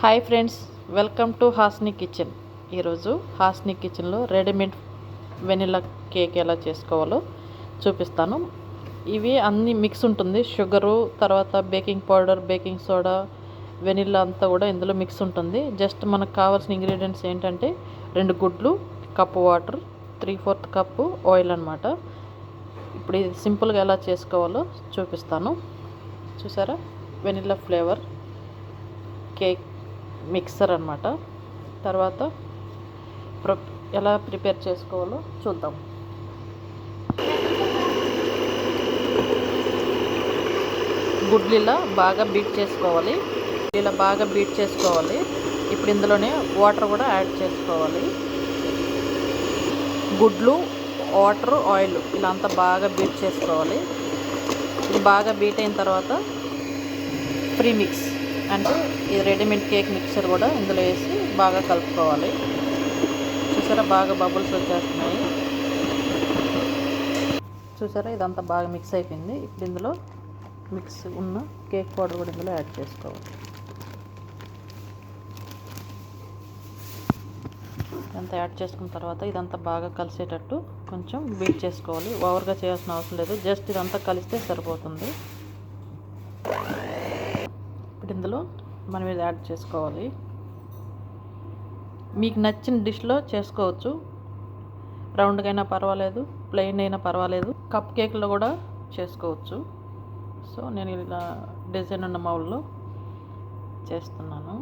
Hi friends welcome to Hasni kitchen ఈరోజు హాస్ని కిచెన్లో readymade vanilla cake ఎలా చేసుకోవాలో చూపిస్తాను. ఇవి అన్ని మిక్స్ ఉంటుంది. షుగరు తర్వాత baking powder baking soda vanilla అంతా కూడా ఇందులో మిక్స్ ఉంటుంది. జస్ట్ మనకు కావాల్సిన ఇంగ్రీడియంట్స్ ఏంటంటే రెండు గుడ్లు cup water three fourth cup oil అనమాట ఇప్పుడు ఇది సింపుల్గా ఎలా చేసుకోవాలో చూపిస్తాను. చూసారా? వెనిలా ఫ్లేవర్ కేక్ మిక్సర్ అనమాట తర్వాత ప్ర ఎలా ప్రిపేర్ చేసుకోవాలో చూద్దాం. గుడ్లు ఇలా బాగా బీట్ చేసుకోవాలి. ఇలా బాగా బీట్ చేసుకోవాలి. ఇప్పుడు ఇందులోనే వాటర్ కూడా యాడ్ చేసుకోవాలి. గుడ్లు వాటర్ ఆయిల్ ఇలా అంతా బాగా బీట్ చేసుకోవాలి. ఇది బాగా బీట్ అయిన తర్వాత ఫ్రీ మిక్స్. అంటే ఇది రెడీమేడ్ కేక్ మిక్చర్ కూడా ఇందులో వేసి బాగా కలుపుకోవాలి. చూసారా? బాగా బబుల్స్ వచ్చేస్తున్నాయి. చూసారా? ఇదంతా బాగా మిక్స్ అయిపోయింది. ఇప్పుడు ఇందులో మిక్స్ ఉన్న కేక్ పౌడర్ కూడా ఇందులో యాడ్ చేసుకోవాలి. ఇదంతా యాడ్ చేసుకున్న తర్వాత ఇదంతా బాగా కలిసేటట్టు కొంచెం బీట్ చేసుకోవాలి. ఓవర్గా చేయాల్సిన అవసరం లేదు. జస్ట్ ఇదంతా కలిస్తే సరిపోతుంది. ఇప్పుడు ఇందులో మనం ఇది యాడ్ చేసుకోవాలి. మీకు నచ్చిన డిష్లో చేసుకోవచ్చు. రౌండ్గా అయినా పర్వాలేదు ప్లెయిన్ అయినా పర్వాలేదు. కప్ కేక్లో కూడా చేసుకోవచ్చు. సో నేను ఇలా డిజైన్ ఉన్న మౌల్లో చేస్తున్నాను.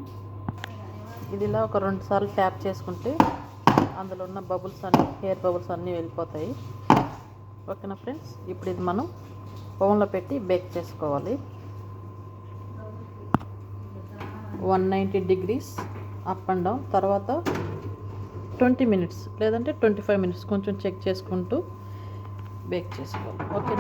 ఇది ఇలా ఒక రెండు సార్లు ట్యాప్ చేసుకుంటే అందులో ఉన్న బబుల్స్ అన్నీ హెయిర్ బబుల్స్ అన్నీ వెళ్ళిపోతాయి. ఓకేనా ఫ్రెండ్స్? ఇప్పుడు ఇది మనం ఓవెన్లో పెట్టి బేక్ చేసుకోవాలి. One ninety degrees up and down. తర్వాత ట్వంటీ మినిట్స్ లేదంటే ట్వంటీ ఫైవ్ మినిట్స్ కొంచెం చెక్ చేసుకుంటూ బేక్ చేసుకోవాలి. ఓకే